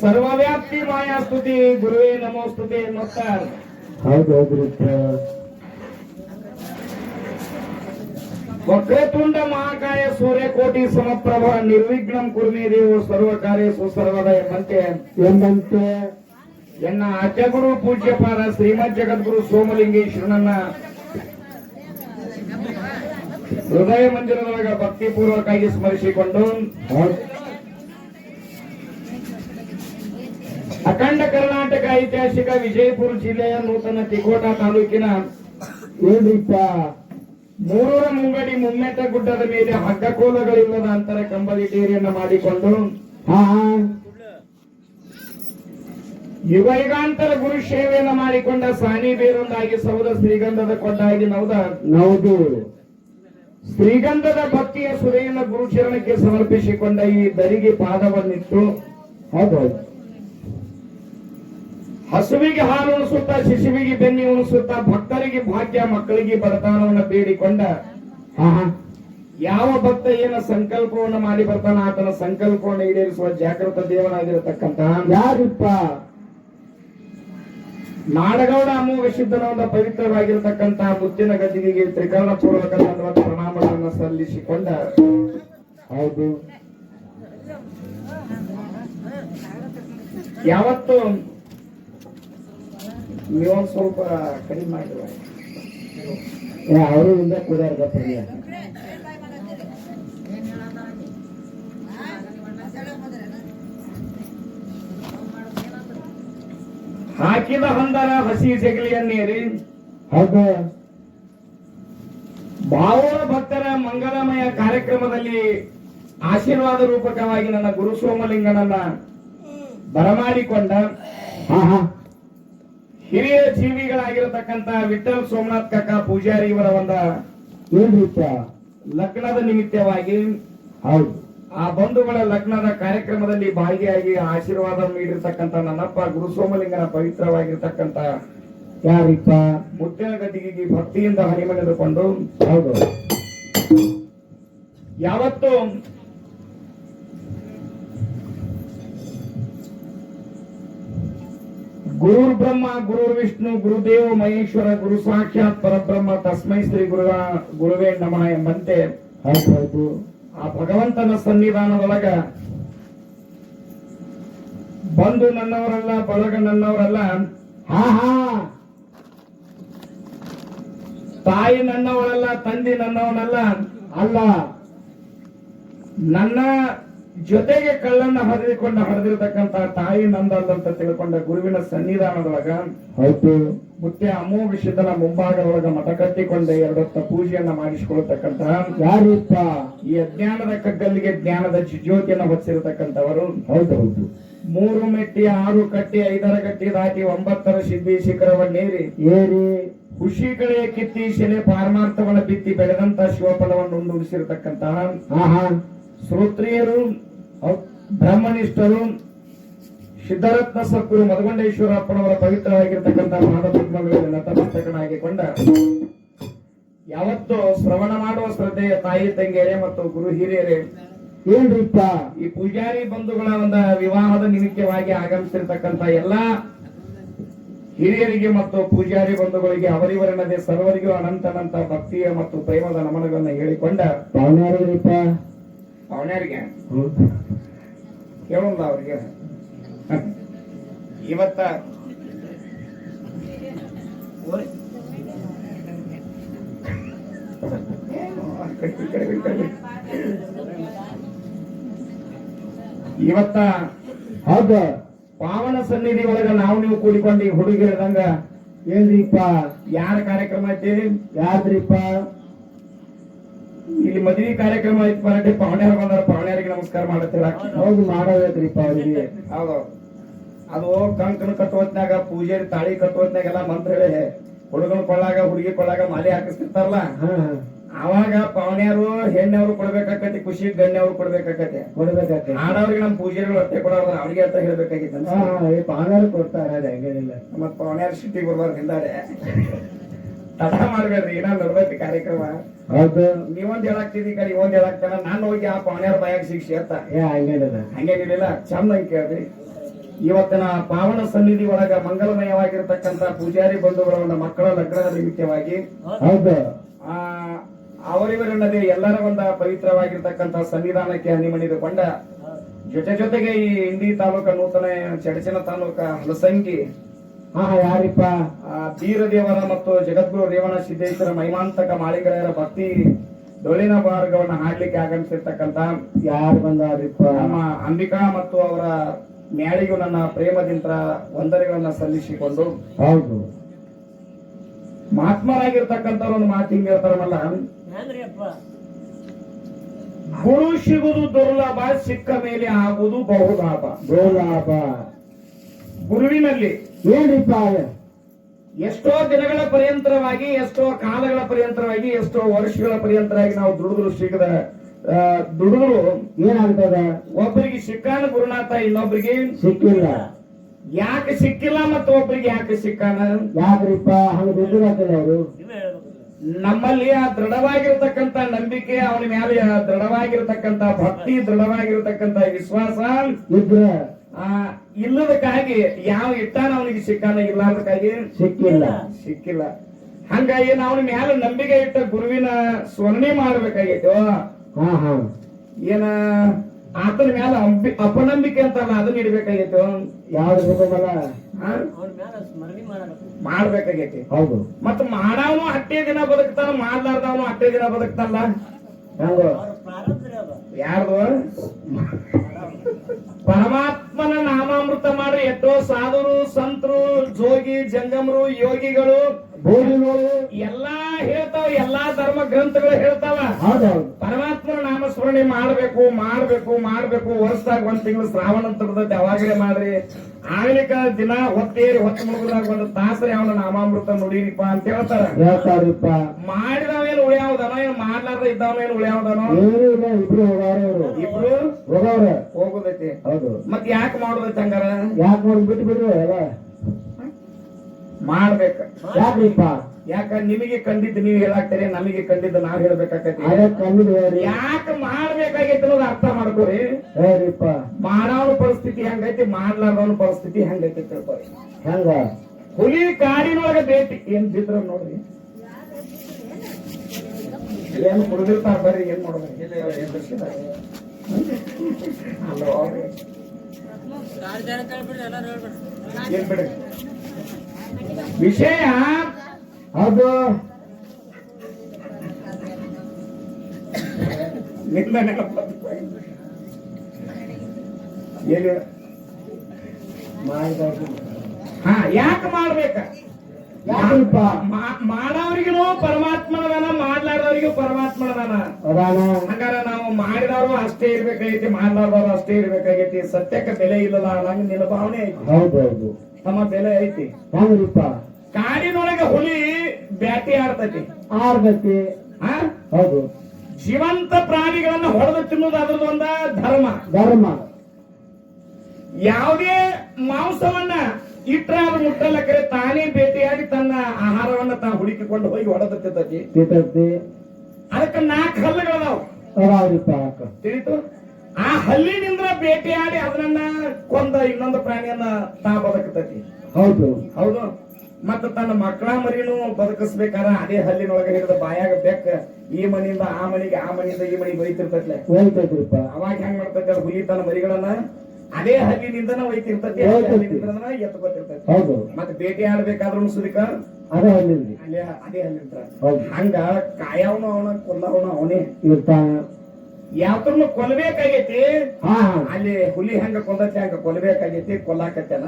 ಸರ್ವವ್ಯಾಪ್ತಿ ಮಾಯಾ ಸ್ತುತಿ ಗುರುವೇ ನಮೋಸ್ತುತಿ ಮತ್ತ ಹೌದು ಹೌದ್ರಿಪ್ಪ ವಕ್ರತುಂಡ ಮಹಾಕಾಯ ಸೂರ್ಯಕೋಟಿ ಸಮಪ್ರಭ ನಿರ್ವಿಘ್ನಂ ಕುರ್ಮಿ ದೇವು ಸರ್ವ ಕಾರ್ಯ ಸುಸರ್ವದ ಎಂಬಂತೆ. ಎಂಬಂತೆ. ಎನ್ನ ಅಜ್ಜಗುರು ಪೂಜ್ಯಪಾದ ಶ್ರೀಮದ್ ಜಗದ್ಗುರು ಸೋಮಲಿಂಗೇಶ್ವರನನ್ನ ಹೃದಯ ಮಂದಿರದೊಳಗ ಭಕ್ತಿಪೂರ್ವಕವಾಗಿ ಸ್ಮರಿಸಿಕೊಂಡು ಐತಿಹಾಸಿಕ ವಿಜಯಪುರ ಜಿಲ್ಲೆಯ ನೂತನ ತಿಕೋಟ ತಾಲೂಕಿನ ಏನಿಪ್ಪ ಮೂರರ ಮುಂಗಡಿ ಮುಮ್ಮೆಟ್ಟ ಗುಡ್ಡದ ಮೇಲೆ ಹಗ್ಗಕೋಲಗಳಿಲ್ಲದ ಅಂತರ ಕಂಬಲಿಟೇರಿಯನ್ನು ಮಾಡಿಕೊಂಡು ಯುಗ ಗುರು ಸೇವೆಯನ್ನು ಮಾಡಿಕೊಂಡ ಸಾನಿ ಬೇರೊಂದಾಗಿ ಸೌದ ಶ್ರೀಗಂಧದ ಕೊಂಡಾಗಿ ನೌದ ನೌದು ಶ್ರೀಗಂಧದ ಭಕ್ತಿಯ ಸುರೆಯನ್ನು ಗುರುಚರಣಕ್ಕೆ ಸಮರ್ಪಿಸಿಕೊಂಡ ಈ ದರಿಗೆ ಪಾದವನ್ನಿಟ್ಟು ಹೌದೌದು ಹೌದು. ಹಸುವಿಗೆ ಹಾಲು ಉಣಿಸುತ್ತಾ ಶಿಶುವಿಗೆ ಬೆನ್ನಿ ಉಣಿಸುತ್ತಾ ಭಕ್ತರಿಗೆ ಭಾಗ್ಯ ಮಕ್ಕಳಿಗೆ ಬಡತನವನ್ನು ಬೇಡಿಕೊಂಡ ಯಾವ ಭಕ್ತ ಏನ ಸಂಕಲ್ಪವನ್ನು ಮಾಡಿ ಬರ್ತಾನ ಆತನ ಸಂಕಲ್ಪವನ್ನು ಈಡೇರಿಸುವ ಜಾಗೃತ ದೇವನಾಗಿರತಕ್ಕಂತಹ ಯಾರಿಪ್ಪ? ನಾಡಗೌಡ ಅಮೋಘ ಒಂದು ಪವಿತ್ರವಾಗಿರತಕ್ಕಂತಹ ಮುತ್ತಿನ ಗದ್ದಿಗೆಗೆ ತ್ರಿಕರಣ ಪೂರ್ವಕ ಪ್ರಣಾಮಗಳನ್ನು ಸಲ್ಲಿಸಿಕೊಂಡ. ಹೌದು. ಯಾವತ್ತು ನೀವೊಂದ್ ಸ್ವಲ್ಪ ಕಡಿಮೆ ಏ ಅವರು ನೀವು. ಹಾಕಿದ ಹೊಂದರ ಹಸಿ ಜಗಲಿಯನ್ನೇರಿ ಹೌದು. ಬಾವುಳ ಭಕ್ತರ ಮಂಗಲಮಯ ಕಾರ್ಯಕ್ರಮದಲ್ಲಿ ಆಶೀರ್ವಾದ ರೂಪಕವಾಗಿ ನನ್ನ ಗುರು ಸೋಮಲಿಂಗನನ್ನ ಬರಮಾಡಿಕೊಂಡ ಹಿರಿಯ ಜೀವಿಗಳಾಗಿರತಕ್ಕಂತ ವಿಠಲ್ ಸೋಮನಾಥ್ ಕಕ್ಕ ಪೂಜಾರಿ ಇವರ ಒಂದ ಲಗ್ನದ ನಿಮಿತ್ತವಾಗಿ ಹೌದು. ಆ ಬಂಧುಗಳ ಲಗ್ನದ ಕಾರ್ಯಕ್ರಮದಲ್ಲಿ ಭಾಗಿಯಾಗಿ ಆಶೀರ್ವಾದ ನೀಡಿರ್ತಕ್ಕಂತ ನನ್ನಪ್ಪ ಗುರು ಸೋಮಲಿಂಗನ ಪವಿತ್ರವಾಗಿರ್ತಕ್ಕಂತ ಯಾರಿಪ್ಪ? ಮುತ್ತಿನ ಗದ್ದಿಗೆ ಭಕ್ತಿಯಿಂದ ಹನಿಮನೆದುಕೊಂಡು ಹೌದು. ಯಾವತ್ತು ಗುರು ಬ್ರಹ್ಮ ಗುರು ವಿಷ್ಣು ಗುರುದೇವ ಮಹೇಶ್ವರ ಗುರು ಸಾಕ್ಷಾತ್ ಪರಬ್ರಹ್ಮ ತಸ್ಮೈ ಶ್ರೀ ಗುರು ಗುರುವೇ ನಮಃ ಎಂಬಂತೆ ಆ ಭಗವಂತನ ಸನ್ನಿಧಾನದೊಳಗ ಬಂದು ನನ್ನವರಲ್ಲ ಬಳಗ ನನ್ನವರಲ್ಲ ಹಾ ಹಾ. ತಾಯಿ ನನ್ನವಳಲ್ಲ ತಂದೆ ನನ್ನವನಲ್ಲ ಅಲ್ಲ. ನನ್ನ ಜೊತೆಗೆ ಕಳ್ಳನ್ನ ಹರಿದುಕೊಂಡು ಹರಿದಿರ್ತಕ್ಕಂತ ತಾಯಿ ನಂದಲ್ಲಂತ ತಿಳ್ಕೊಂಡ ಗುರುವಿನ ಸನ್ನಿಧಾನದೊಳಗ ಹೌದು. ಮತ್ತೆ ಅಮೋಘ ಸಿದ್ಧನ ಮುಂಭಾಗದೊಳಗ ಮಠ ಕಟ್ಟಿಕೊಂಡ ಎರಡೊತ್ತ ಪೂಜೆಯನ್ನ ಮಾಡಿಸಿಕೊಳ್ಳತಕ್ಕಂತ ಯಾರಿಪ್ಪ? ಈ ಅಜ್ಞಾನದ ಕಗ್ಗಲ್ಲಿಗೆ ಜ್ಞಾನದ ಜ್ಯೋತಿಯನ್ನ ಹೊತ್ತಿರತಕ್ಕಂಥವರು. ಹೌದು ಹೌದು. ಮೂರು ಮೆಟ್ಟಿ ಆರು ಕಟ್ಟಿ ಐದರ ಗಟ್ಟಿ ದಾಟಿ ಒಂಬತ್ತರ ಸಿದ್ಧಿ ಶಿಖರವನ್ನೇರಿ ಏರಿ? ಖುಷಿ ಕಳೆಯ ಕಿತ್ತಿ ಶಿಲೆ ಪಾರಮಾರ್ಥವನ್ನ ಬಿತ್ತಿ ಬೆಳೆದಂತ ಶಿವಫಲವನ್ನು ಉಂಡುಡಿಸಿರತಕ್ಕಂತಹ ಶ್ರೋತ್ರಿಯರು ಹೌದ್, ಬ್ರಹ್ಮನಿಷ್ಠರು ಸಿದ್ಧರತ್ನ ಸದ್ಗುರು ಮದಗೊಂಡೇಶ್ವರಪ್ಪನವರ ಪವಿತ್ರವಾಗಿರ್ತಕ್ಕಂಥ ಪಾದಪದ್ಮಗಳಲ್ಲಿ ನತಮಸ್ತಕನಾಗಿಕೊಂಡ ಯಾವತ್ತು ಶ್ರವಣ ಮಾಡುವ ಶ್ರದ್ಧೆಯ ತಾಯಿ ತಂಗಿಯರೇ ಮತ್ತು ಗುರು ಹಿರಿಯರೇ ಏನ್ರಿಪ್ಪ? ಈ ಪೂಜಾರಿ ಬಂಧುಗಳ ಒಂದು ವಿವಾಹದ ನಿಮಿತ್ತವಾಗಿ ಆಗಮಿಸಿರ್ತಕ್ಕಂಥ ಎಲ್ಲಾ ಹಿರಿಯರಿಗೆ ಮತ್ತು ಪೂಜಾರಿ ಬಂಧುಗಳಿಗೆ ಅವರಿವರನ್ನದೇ ಸರ್ವರಿಗೂ ಅನಂತನಂತ ಭಕ್ತಿಯ ಮತ್ತು ಪ್ರೇಮದ ನಮನಗಳನ್ನು ಹೇಳಿಕೊಂಡ ಅವನ್ಯಾರಿಗೆ ಹೇಳಲ್ಲ ಅವ್ರಿಗೆ. ಇವತ್ತ. ಇವತ್ತ ಹೌದು ಪಾವನ ಸನ್ನಿಧಿ ಒಳಗ ನಾವು ನೀವು ಕೂಡಿಕೊಂಡು ಹುಡುಗಿರದಂಗ ಏನ್ರಿಪ್ಪ? ಯಾರ ಕಾರ್ಯಕ್ರಮ ಐತಿ ಯಾರ್ದ್ರಿಪ್ಪ? ಇಲ್ಲಿ ಮದುವೆ ಕಾರ್ಯಕ್ರಮ ಐತಿ ಪರಟಿ ಪಾವಣ್ಯಾರ ಬಂದಾರ ಪಾವಣ್ಯಾರಿಗೆ ನಮಸ್ಕಾರ ಮಾಡತ್ತೀರ ಹೌದು. ಮಾಡೋದ್ರಿ ಅವ್ರಿಗೆ ಹೌದು. ಅದು ಕಂಕಣ ಕಟ್ಟುವತ್ನಾಗ ಪೂಜೆ ತಾಳಿ ಕಟ್ಟುವತ್ನಾಗೆಲ್ಲ ಮಂತ್ರ ಹೇಳಿ ಹುಡುಗನ ಕೊಳ್ಳಾಗ ಹುಡುಗಿ ಕೊಳ್ಳಾಗ ಮಾಲೆ ಹಾಕಿಸ್ತಿರ್ತಾರಲ್ಲ? ಅವಾಗ ಪಾವಣ್ಯಾರು ಹೆಣ್ಣವ್ರು ಕೊಡ್ಬೇಕಾಕತಿ ಖುಷಿ ಗಣ್ಯವ್ರು ಕೊಡ್ಬೇಕಾಕತಿ ಕೊಡ್ಬೇಕಾಗತ್ತೆ ಆಡವ್ರಿಗೆ ನಮ್ಮ ಪೂಜೆಗಳು ಹೊಟ್ಟೆ ಕೊಡೋದ್ರ ಅವ್ರಿಗೆ ಅಂತ ಹೇಳ್ಬೇಕಾಗಿತ್ತು ಕೊಡ್ತಾರೆ ಅದು ಹಂಗೇನಿಲ್ಲ. ಮತ್ ಪಾವಣ್ಯಾರ ಸಿಟ್ಟಿಗೆ ಬರ್ಬಾರ್ದು ಹಿಂದಾಡೆ. ತಡ ಮಾಡ್ಬೇಡ್ರಿ ಏನ ನಡ್ದೈತಿ ಕಾರ್ಯಕ್ರಮ. ಹೌದು. ನೀವೊಂದ್ ಹೇಳಾಕ್ತಿದಿ ಕಡೆ ಒಂದ್ ಹೇಳಾಕ್ತಾನ. ನಾನು ಹೋಗಿ ಆ ಪಾವನ್ಯಾರ ಬಾಯಾಗ ಶಿಕ್ಷೆ ಅಂತ ಏ ಹಂಗೇನಿಲ್ಲ ಹಂಗೇನಿಲ್ಲ ಚಂದ ಕೇಳ್ರಿ ಇವತ್ತಿನ ಪಾವನ ಸನ್ನಿಧಿ ಒಳಗ ಮಂಗಲಮಯವಾಗಿರ್ತಕ್ಕಂತ ಪೂಜಾರಿ ಬಂಧುಗಳ ಒಂದು ಮಕ್ಕಳ ಲಗ್ನದ ನಿಮಿತ್ತವಾಗಿ ಹೌದು. ಆ ಅವರಿವರನ್ನದೇ ಎಲ್ಲರ ಒಂದ ಪವಿತ್ರವಾಗಿರ್ತಕ್ಕಂತ ಸನ್ನಿಧಾನಕ್ಕೆ ಹನಿಮಣಿದುಕೊಂಡ ಜೊತೆ ಜೊತೆಗೆ ಈ ಹಿಂಡಿ ತಾಲೂಕ ನೂತನ ಚಡಚಿನ ತಾಲೂಕ ಹಲಸಂಗಿ ಹಾ ಯಾರಿಪ್ಪ? ಆ ಬೀರದೇವರ ಮತ್ತು ಜಗದ್ಗುರು ರೇವಣ ಸಿದ್ದೇಶ್ವರ ಮಹಿಮಾಂತಕ ಮಾಳಿಗಳರ ಭಕ್ತಿ ಡೊಳ್ಳಿನ ಮಾರ್ಗವನ್ನು ಹಾಡ್ಲಿಕ್ಕೆ ಆಗಮಿಸಿರ್ತಕ್ಕಂತ ಯಾರು ಬಂದಿಪ್ಪ ನಮ್ಮ ಅಂಬಿಕಾ ಮತ್ತು ಅವರ ಮ್ಯಾಳಿಗೂ ನನ್ನ ಪ್ರೇಮದಿಂದ ವಂದನೆಗಳನ್ನ ಸಲ್ಲಿಸಿಕೊಂಡು ಹೌದು. ಮಹಾತ್ಮರಾಗಿರ್ತಕ್ಕಂಥವ್ರು ಒಂದು ಮಾತು ಹಿಂಗ್ ಹೇಳ್ತಾರಲ್ಲ ಗುರು ಸಿಗುವುದು ದುರ್ಲಭ ಸಿಕ್ಕ ಮೇಲೆ ಆಗುವುದು ಬಹುಲಾಭ. ಬಹುಲಾಭ. ಗುರುವಿನಲ್ಲಿ ಏನ್ರಿಪ್ಪ ಎಷ್ಟೋ ದಿನಗಳ ಪರ್ಯಂತರವಾಗಿ ಎಷ್ಟೋ ಕಾಲಗಳ ಪರ್ಯಂತರವಾಗಿ ಎಷ್ಟೋ ವರ್ಷಗಳ ಪರ್ಯಂತರವಾಗಿ ನಾವು ದುಡಿದ್ರು ಸಿಗದ ದುಡಿದ್ರು ಏನಾಗ್ತದ? ಒಬ್ಬರಿಗೆ ಸಿಕ್ಕಾನ ಗುರುನಾಥ ಇನ್ನೊಬ್ಬರಿಗೆ ಸಿಕ್ಕಿಲ್ಲ. ಯಾಕೆ ಸಿಕ್ಕಿಲ್ಲ ಮತ್ತು ಒಬ್ಬರಿಗೆ ಯಾಕೆ ಸಿಕ್ಕಾನ? ಯಾಕ್ರಿಪ್ಪ? ಹಂಗ ದುಡ್ಡಿರತ್ತಲ್ಲ ಅವರು. ನಮ್ಮಲ್ಲಿ ಆ ದೃಢವಾಗಿರ್ತಕ್ಕಂತ ನಂಬಿಕೆ ಅವನ ಮೇಲೆ ದೃಢವಾಗಿರ್ತಕ್ಕಂತ ಭಕ್ತಿ ದೃಢವಾಗಿರ್ತಕ್ಕಂತ ವಿಶ್ವಾಸ. ಇದ್ರ ಆ ಇಲ್ಲದಕ್ಕಾಗಿ ಯಾವ ಇಟ್ಟಾನ ಅವನಿಗೆ ಸಿಕ್ಕಾನ ಇಲ್ಲಾರ್ದಕ್ಕಾಗಿ? ಸಿಕ್ಕಿಲ್ಲ. ಸಿಕ್ಕಿಲ್ಲ. ಹಂಗಾಗಿ ನಾವು ಅವನ ಮೇಲೆ ನಂಬಿಕೆ ಇಟ್ಟ ಗುರುವಿನ ಸ್ಮರಣೆ ಮಾಡ್ಬೇಕಾಗೈತು? ಹಾ ಹಾ. ಏನ ಆತನ ಮ್ಯಾಲ ಅಂಬಿ ಅಪನಂಬಿಕೆ ಅಂತಲ್ಲ ಅದನ್ನ ಇಡ್ಬೇಕಾಗೈತು? ಯಾವ್ದು ಬೇಕಲ್ಲ ಆ? ಮಾಡ್ಬೇಕಾಗೈತಿ. ಹೌದು. ಮತ್ತ ಮಾಡವನು ಹಟ್ಟೆ ದಿನ ಬದುಕ್ತಾನ ಮಾಡ್ಲಾರ್ದವನು ಹಟ್ಟೆ ದಿನ ಬದುಕ್ತಾನಲ್ಲ? ಹೆಂಗ ಯಾರ್ದು? ಪರಮಾತ್ಮನ ನಾಮಾಮೃತ ಮಾಡ್ರಿ. ಎಷ್ಟೋ ಸಾಧುರು ಸಂತರು ಜೋಗಿ ಜಂಗಮರು ಯೋಗಿಗಳು ಎಲ್ಲಾ ಹೇಳ್ತಾವ ಎಲ್ಲಾ ಧರ್ಮ ಗ್ರಂಥಗಳು ಹೇಳ್ತಾವ. ನಾಮಸ್ಮರಣೆ ಮಾಡ್ಬೇಕು ಮಾಡ್ಬೇಕು ಮಾಡ್ಬೇಕು. ವರ್ಷದಾಗ ಒಂದ್ ತಿಂಗಳು ಶ್ರಾವಣ ಅಂತ ಬರ್ತೈತಿ ಅವಾಗಲೇ ಮಾಡ್ರಿ. ಆಗ್ಲಿಕ್ಕ ದಿನ ಹೊತ್ತೇರಿ ಹೊತ್ತು ಮುಳುಗದಾಗ ಒಂದು ತಾಸ್ರಿ ಅವನ ನಾಮಾಮೃತ ನುಡೀರಿಪ್ಪ ಅಂತ ಹೇಳ್ತಾರ. ಹೇಳ್ತಾರಿಪ್ಪ. ಮಾಡಿದವೇನು ಉಳಿಯಾವ್ದನ ಏನ್ ಮಾಡ್ಲಾರ್ದ ಇದ್ದವನೇನು ಉಳಿಯಾವ್ದನೋ? ಇಬ್ರು ಹೋಗಾರ ಇಬ್ರು? ಹೋಗುದೈತಿ. ಹೌದು. ಮತ್ ಯಾಕೆ ಮಾಡುದೈತಿ ಹಂಗಾರ ಯಾಕೆ ನೋಡಿ ಬಿಟ್ಟು ಬಿಡ್ರಿ ಮಾಡ್ಬೇಕ. ಯಾಕ್ರಿಪ್ಪ? ಯಾಕ ನಿಮಗೆ ಕಂಡಿದ್ದು ನೀವು ಹೇಳಾಕ್ತೀರಿ? ನಮಗೆ ಕಂಡಿದ್ದು ನಾವ್ ಹೇಳ್ಬೇಕಾಗತ್ತೆ. ಯಾಕ ಮಾಡ್ಬೇಕಾಗೈತಿ ಅನ್ನೋದು ಅರ್ಥ ಮಾಡ್ಕೋರಿ. ಮಾಡವನ ಪರಿಸ್ಥಿತಿ ಹೆಂಗೈತಿ ಮಾಡ್ಲಾರ್ದವನ ಪರಿಸ್ಥಿತಿ ಹೆಂಗೈತಿ ತಿಳ್ಕೊರಿ. ಹೆಂಗ? ಹುಲಿ ಕಾಡಿನೊಳಗೆ ಭೇಟಿ. ಏನ್ ಬಿದ್ರ ನೋಡ್ರಿ. ಏನ್ ಕುಡಿದಿರ್ತಾರ ಬರ್ರಿ ಏನ್? ಅಲ್ಲೋ ಏನ್ ಬಿಡ್ರಿ? ವಿಷಯ ಹೌದು ಏನು ಮಾಡಿದವ್ರು ಹಾ ಯಾಕೆ ಮಾಡ್ಬೇಕ? ಯಾಕಪ್ಪ? ಮಾ- ಮಾಡೋರಿಗೂ ಪರಮಾತ್ಮನದಾನ ಮಾಡ್ಲಾರ್ದವ್ರಿಗೂ ಪರಮಾತ್ಮನದಾನ ಅದಾನ? ಹಂಗಾರ ನಾವು ಮಾಡಿದವರು ಅಷ್ಟೇ ಇರ್ಬೇಕಾಗೈತಿ ಮಾಡ್ಲಾರ್ದವರು ಅಷ್ಟೇ ಇರ್ಬೇಕಾಗೈತಿ. ಸತ್ಯಕ್ಕೆ ಬೆಲೆ ಇಲ್ಲಲ್ಲ ನಂಗೆ ನಿನ್ನ ಭಾವನೆ ಐತಿ. ಹೌದೌದು. ನಮ್ಮ ಬೆಲೆ ಐತಿ. ಕಾಡಿನೊಳಗೆ ಹುಲಿ ಬ್ಯಾಟಿ ಆಡ್ತೈತಿ. ಆಡ್ತತಿ. ಹೌದು. ಜೀವಂತ ಪ್ರಾಣಿಗಳನ್ನ ಹೊಡೆದು ತಿನ್ನೋದು ಅದ್ರದ್ದು ಒಂದ ಧರ್ಮ. ಧರ್ಮ. ಯಾವುದೇ ಮಾಂಸವನ್ನ ಇಟ್ರ ಅದು ಮುಟ್ಟಲ್ಲ ಕರೆ ತಾನೇ ಭೇಟಿಯಾಗಿ ತನ್ನ ಆಹಾರವನ್ನ ತಾ ಹುಡುಕಿಕೊಂಡು ಹೋಗಿ ಹೊಡೆದು ತಿಂತತಿ. ಅದಕ್ಕೆ ನಾಲ್ಕು ಹಲ್ಲುಗಳದಾವ. ತಿಳಿತು? ಆ ಹಲ್ಲಿನಿಂದ ಬೇಟೆಯಾಡಿ ಅದನ್ನ ಕೊಂದ ಇನ್ನೊಂದು ಪ್ರಾಣಿಯನ್ನ ತಾ ಬದುಕತೈತಿ ಹೌದು. ಹೌದು? ಮತ್ತ ತನ್ನ ಮಕ್ಕಳ ಮರಿನೂ ಬದುಕಿಸ್ಬೇಕಾರ ಅದೇ ಹಲ್ಲಿನೊಳಗೆ ಹಿಡಿದ ಬಾಯಾಗ ಬೆಕ್ಕ ಈ ಮನಿಯಿಂದ ಆ ಮನಿಗೆ ಆ ಮನಿಯಿಂದ ಈ ಮನಿಗೆ ಒಯ್ತಿರ್ತೈತ್ಲೆ ಅವಾಗ ಹೆಂಗ್ ಮಾಡ್ತೈತಿ ಅದು ಹುಲಿ ತನ್ನ ಮರಿಗಳನ್ನ ಅದೇ ಹಲ್ಲಿನಿಂದನ ಒಯ್ತಿರ್ತೈತಿ ಎತ್ಕೊತಿರ್ತೈತಿ. ಹೌದು. ಮತ್ತೆ ಬೇಟೆ ಆಡ್ಬೇಕಾದ್ರೂ ಸುರಿಕ ಅದೇ ಹಲ್ಲಿ ಅದೇ ಹಲ್ಲಿರ್ತಾರ ಹೌದು. ಹಂಗ ಕಾಯವನು ಅವನ ಕೊಲ್ಲವನು ಅವನೇ. ಇರ್ತಾನ. ಯಾವ್ದನ್ನು ಕೊಲ್ಬೇಕಾಗೈತಿ ಅಲ್ಲಿ ಹುಲಿ ಹೆಂಗ ಕೊಲ್ಲತ್ತೆ ಹಂಗ ಕೊಲ್ಬೇಕಾಗೈತಿ ಕೊಲ್ಲಾಕತ್ತೇನ?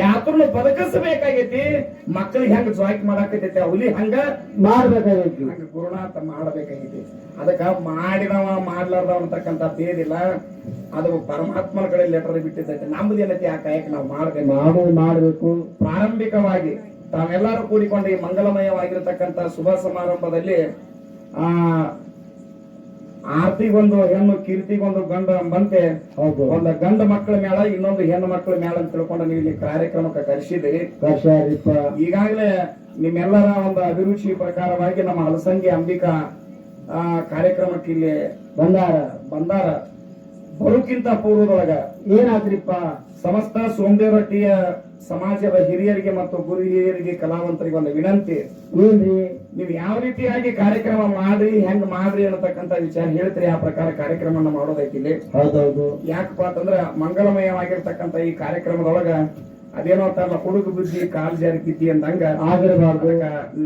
ಯಾವ್ದನ್ನು ಬದುಕಿಸಬೇಕಾಗೈತಿ? ಮಕ್ಕಳಿಗೆ ಹೆಂಗ ಜಾಯ್ಕ್ ಮಾಡಾಕತ್ತೈತಿ ಆ ಹುಲಿ ಹಂಗ? ಮಾಡ್ಬೇಕಾಗೈತಿ. ಹಂಗ ಗುರುನಾಥ ಮಾಡ್ಬೇಕಾಗೈತಿ. ಅದಕ್ಕ ಮಾಡಿದವ ಮಾಡ್ಲಾರ್ದವ ಅಂತಕ್ಕಂತ ಬೇದಿಲ್ಲ ಅದು ಪರಮಾತ್ಮನ ಕಡೆ ಲೆಟರ್ ಬಿಟ್ಟಿದ್ದೈತೆ. ನಮ್ದು ಏನೈತಿ ಆ ಕಾಯಕ ನಾವು ಮಾಡ್ಬೇಕು? ಮಾಡಬೇಕು ಮಾಡ್ಬೇಕು. ಪ್ರಾರಂಭಿಕವಾಗಿ ತಾವೆಲ್ಲರೂ ಕೂಡಿಕೊಂಡು ಈ ಮಂಗಲಮಯವಾಗಿರತಕ್ಕಂತ ಶುಭ ಸಮಾರಂಭದಲ್ಲಿ ಆ ಆರ್ತಿಗೊಂದು ಹೆಣ್ಣು ಕೀರ್ತಿಗೊಂದು ಗಂಡ ಎಂಬಂತೆ ಒಂದು ಗಂಡ ಮಕ್ಕಳ ಮೇಳ ಇನ್ನೊಂದು ಹೆಣ್ಣು ಮಕ್ಕಳ ಮೇಳ ಅಂತ ತಿಳ್ಕೊಂಡು ನೀವು ಇಲ್ಲಿ ಕಾರ್ಯಕ್ರಮಕ್ಕೆ ಕರೆಸಿದ್ರಿ ಈಗಾಗಲೇ ನಿಮ್ಮೆಲ್ಲರ ಒಂದು ಅಭಿರುಚಿ ಪ್ರಕಾರವಾಗಿ ನಮ್ಮ ಹಲಸಂಗಿ ಅಂಬಿಕಾ ಆ, ಕಾರ್ಯಕ್ರಮಕ್ಕೆ ಇಲ್ಲಿ ಬಂದಾರ. ಬಂದಾರ. ಬರುಕಿಂತ ಪೂರ್ವದೊಳಗ ಏನಾದ್ರಿಪ್ಪ? ಸಮಸ್ತ ಸೋಮದೇವರಟ್ಟಿಯ ಸಮಾಜದ ಹಿರಿಯರಿಗೆ ಮತ್ತು ಗುರು ಹಿರಿಯರಿಗೆ ಕಲಾವಂತರಿಗೆ ಒಂದು ವಿನಂತಿ. ಏನ್ರಿ? ನೀವು ಯಾವ ರೀತಿಯಾಗಿ ಕಾರ್ಯಕ್ರಮ ಮಾಡ್ರಿ ಹೆಂಗ್ ಮಾಡ್ರಿ ಅನ್ನತಕ್ಕಂತ ವಿಚಾರ ಹೇಳ್ತೀರಿ. ಆ ಪ್ರಕಾರ ಕಾರ್ಯಕ್ರಮನ ಮಾಡೋದೈತಿ ಇಲ್ಲಿ. ಹೌದೌದು. ಯಾಕಪ್ಪ ಅಂತಂದ್ರ ಮಂಗಲಮಯವಾಗಿರ್ತಕ್ಕಂತ ಈ ಕಾರ್ಯಕ್ರಮದೊಳಗ ಅದೇನೋ ತನ್ನ ಹುಡುಗ ಬುದ್ಧಿ ಕಾಲ್ ಜಾರಿ ಅಂದಂಗ ಆಗಿರಬಾರ್ದು.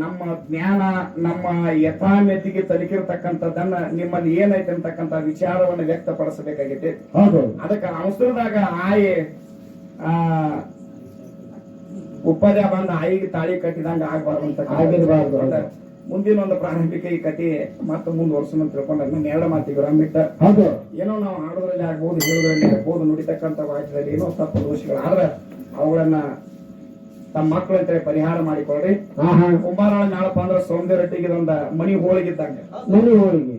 ನಮ್ಮ ಜ್ಞಾನ ನಮ್ಮ ಯಥಾಮೆತ್ತಿಗೆ ತಲುಕಿರ್ತಕ್ಕಂಥದ್ದನ್ನ ನಿಮ್ಮಲ್ಲಿ ಏನೈತೆ ಅಂತಕ್ಕಂಥ ವಿಚಾರವನ್ನು ವ್ಯಕ್ತಪಡಿಸಬೇಕಾಗಿದೆ. ಹೌದು. ಅದಕ್ಕೆ ಅವಸರದಾಗ ಆಯೆ ಆ ಉಪದ ಬಂದ ಆಯಿಗೆ ತಾಳಿ ಕಟ್ಟಿದಂಗ ಆಗ್ಬಾರ್ದು ಅಂತ ಆಗಿರ್ಬಾರ್ದು. ಮುಂದಿನ ಒಂದು ಪ್ರಾರಂಭಿಕ ಈ ಕತೆ ಮತ್ತೆ ಮುಂದುವರ್ಸೋಣ ತಿಳ್ಕೊಂಡ ನನ್ನ ಎರಡು ಮಾತಿಗೆ ಬಿಟ್ಟ ಹೌದು. ಏನೋ ನಾವು ಹಾಡೋದ್ರಲ್ಲಿ ಆಗ್ಬೋದು ಹೇಳೋದ್ರಲ್ಲಿ ಆಗ್ಬೋದು ನುಡಿತಕ್ಕಂಥ ವಾಕ್ಯದಲ್ಲಿ ಏನೋ ತಪ್ಪು ದೋಷಗಳು ಆದ್ರೆ ಅವುಗಳನ್ನ ತಮ್ಮ ಮಕ್ಕಳು ಪರಿಹಾರ ಹಾ ಕುಂಬಾರಾಳ ನಾಳಪ್ಪ ಅಂದ್ರೆ ಸೌಂದರ್ಯಟ್ಟಿಗೆ ಇದೊಂದ ಮನಿ ಇದ್ದಂಗೆ. ಮನಿ ಹೋಳಿಗೆ.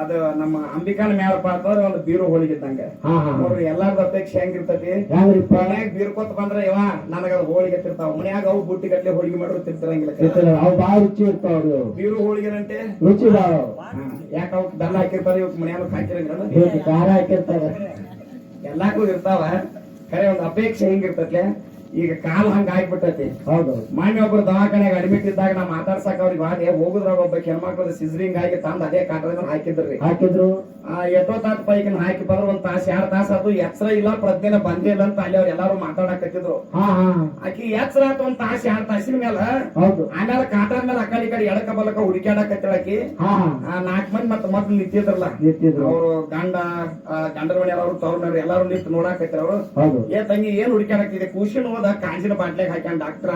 ಅದು ನಮ್ಮ ಅಂಬಿಕಾನ ಮ್ಯಾಲ ಪಾತ್ರ ಒಂದು ಬೀರು ಹೋಳಿಗಿದ್ದಂಗ. ಹಾ ಹಾ ನೋಡ್ರಿ ಎಲ್ಲಾರ್ದ ಅಪೇಕ್ಷೆ ಹೆಂಗಿರ್ತತಿ? ಮನ್ಯಾಗ ಬೀರ್ಕೊತ ಬಂದ್ರ ಇವ ನನಗ ಅದು ಹೋಳಿಗೆ ತಿರ್ತಾವ ಮನ್ಯಾಗ ಅವು ಬುಟ್ಟಿ ಗಟ್ಲೆ ಹೋಳಿಗೆ ಮಾಡ್ರು ತಿರ್ತಿರಂಗಿಲ್ಲ ಅವು ಬಾಳ ರುಚಿ ಇರ್ತಾವ ಬೀರು ಹೋಳಿಗೆನಂತೆ? ರುಚಿ ಬಾಳ ಯಾಕ ಅವ್ ದಲ್ಲ ಹಾಕಿರ್ತಾರ ಇವಕ್ ಮನ್ಯಾಗ ಹಾಕಿರಂಗಿಲ್ಲ ಖಾರ ಹಾಕಿರ್ತಾರ. ಎಲ್ಲಾರ್ಗೂ ಇರ್ತಾವ. ಖರೆ ಒಂದು ಅಪೇಕ್ಷೆ ಹೆಂಗಿರ್ತತಿ ಈಗ ಕಾಲ ಹಂಗ ಆಗ್ಬಿಟ್ಟತಿ. ಹೌದು. ಮೊನ್ನೆ ಒಬ್ರು ದವಾಖಾನೆಗೆ ಅಡ್ಮಿಟ್ ಇದ್ದಾಗ ನಾ ಮಾತಾಡ್ಸಕ್ ಅವ್ರಿಗೆ ಬಾದೆ ಹೋಗುದ್ರಾಗ ಒಬ್ಬ ಹೆಣ್ಮಕ್ಳದ ಸಿಸ್ರಿಂಗ್ ಆಗಿ ತಂದ್ ಅದೇ ಕಾಟದ ಹಾಕಿದ್ರಿ ಹಾಕಿದ್ರು? ಆ ಎಷ್ಟೋ ತಾತ ಪೈಕಿನ ಹಾಕಿ ಬಂದ್ರ ಒಂದ್ ತಾಸ ಎರಡ್ ತಾಸ ಅದು ಎಚ್ಚರ ಇಲ್ಲ ಪ್ರಜ್ಞೆನ ಬಂದಿಲ್ಲ ಅಂತ ಅಲ್ಲಿ ಅವ್ರ ಎಲ್ಲಾರು ಮಾತಾಡಕತ್ತಿದ್ರು. ಹಾ ಹಾ. ಆಕಿ ಎಚ್ಚರ ಆತ ಒಂದ್ ತಾಸ ಎರಡ್ ತಾಸಿನ ಮೇಲ ಹೌದು. ಆಮೇಲೆ ಕಾಟದ ಮೇಲೆ ಆ ಕಡೆ ಈ ಕಡೆ ಎಡಕ ಬಲಕ ಹುಡುಕ್ಯಾಡಕತ್ತಿಳಕಿ ಆ ನಾಲ್ಕ್ ಮಂದಿ ಮತ್ತ ಮೊದ್ಲು ನಿಂತಿದ್ರಲ್ಲ. ನಿಂತಿದ್ರು. ಅವರು ಗಂಡ ಗಂಡರ ಗಂಡನ ಮನೆ ಅವರು ತವ್ರ ಎಲ್ಲಾರು ನಿಂತು ನೋಡಾಕತ್ತಿರ ಅವರು. ಹೌದು. ಏ ತಂಗಿ ಏನ್ ಹುಡುಕ್ಯಾಡಕ್ತಿದೆ ಖುಷಿನ ಹೋದ? ಕಾಂಜಿನ ಬಾಟ್ಲಿಗೆ ಹಾಕ್ಯಾನ ಡಾಕ್ಟ್ರ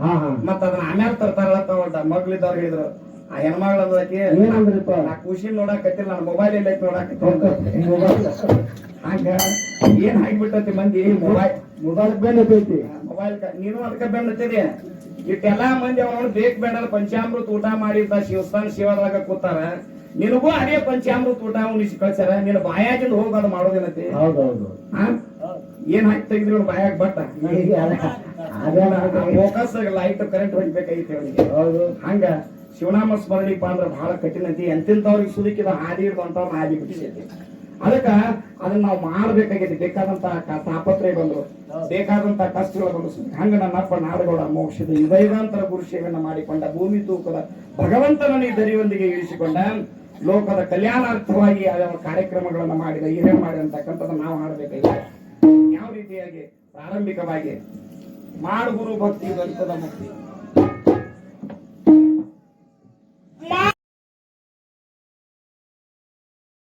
ಹಾ ಹಾ. ಮತ್ತ ಅದನ್ನ ಆಮ್ಯಾಲ ತರ್ತಾರಲ್ಲ ತಗೊಂಡ ಮಗ್ಳಿದ್ದವ್ರು ಹೇಳಿದ್ರು. ಆ ಹೆಣ್ಮಗಳ ಅದಕ್ಕೆ ಏನಂದ್ರಿಪ್ಪ? ನಾ ಖುಷಿ ನೋಡಾಕತ್ತಿಲ್ಲ ನನ್ನ ಮೊಬೈಲ್ ಇಲ್ಲ ನೋಡಕ್ ಹಂಗ ಏನ್ ಹಾಕ್ಬಿಟ್ಟತಿ ಮಂದಿ? ಮೊಬೈಲ್ ಮೊಬೈಲ್ ಬೇಕೈತಿ ಮೊಬೈಲ್ ನೀನು ಅದಕ್ಕ ಬೆನ್ನತ್ತಿದೆ ಇಟ್ಟೆಲ್ಲಾ ಮಂದಿ ಅವನು ಬೇಕ್ ಬೇಡಲ್ಲ ಪಂಚಾಮೃತ ಊಟ ಮಾಡಿದ್ದ ಶಿವಸ್ಥಾನ ಶಿವದಾಗ ಕೂತಾರ. ನಿನಗೂ ಅದೇ ಪಂಚಾಮೃತ ಊಟ ಉಣಿಸಿ ಕಳ್ಸ್ಯಾರ. ನಿನ್ನ ಬಾಯಾಗಿಂದ ಹೋಗೋದು ಮಾಡೋದೇನತಿ? ಹೌದೌದು ಹಾ ಏನ್ ಹಾಕಿ ತೆಗೆದ್ರು ಬಾಯಾಗ ಬಟ್ಟ. ಫೋಕಸ್ ಲೈಟ್ ಕರೆಂಟ್ ಹೊಡಿಬೇಕಾಗಿತ್ತು ಅವನಿಗೆ. ಹೌದು. ಹಂಗ ಶಿವನಾಮ ಸ್ಮರಣಿಪ ಅಂದ್ರ ಬಹಳ ಕಠಿಣ ಐತಿ ಎಂತಿಂತವ್ರಿಗೆ ಸುದಿಕ್ಕಿದ ಹಾದಿ ಹಿಡ್ದಂತವ್ರನ್ನ ಹಾದಿ ಬಿಟ್ಟಿಸೈತಿ ಅದಕ್ಕ ಅದನ್ನ ನಾವು ಮಾಡ್ಬೇಕಾಗೈತಿ ಬೇಕಾದಂತ ತಾಪತ್ರಯ ಬಂದ್ರು. ಬೇಕಾದಂತ ಕಷ್ಟಗಳು ಬಂದ್ರು. ಹಂಗ ನನ್ನಪ್ಪ ನಾಡಗೌಡ ಮೋಕ್ಷದ ಯುಗಯುಗಾಂತರ ಗುರು ಸೇವೆಯನ್ನ ಮಾಡಿಕೊಂಡ ಭೂಮಿ ತೂಕದ ಭಗವಂತನನ್ನು ಈ ದರಿಯೊಂದಿಗೆ ಇಳಿಸಿಕೊಂಡ ಲೋಕದ ಕಲ್ಯಾಣಾರ್ಥವಾಗಿ ಯಾವ ಕಾರ್ಯಕ್ರಮಗಳನ್ನ ಮಾಡಿದ ಹಿರಿಯ ಮಾಡಿದಂತಕ್ಕಂಥದ್ದು ನಾವು ಹಾಡಬೇಕಾಗಿದೆ ಯಾವ ರೀತಿಯಾಗಿ ಪ್ರಾರಂಭಿಕವಾಗಿ ಮಾಡು ಗುರು ಭಕ್ತಿ ದೊರೆತದ ಮುಕ್ತಿ?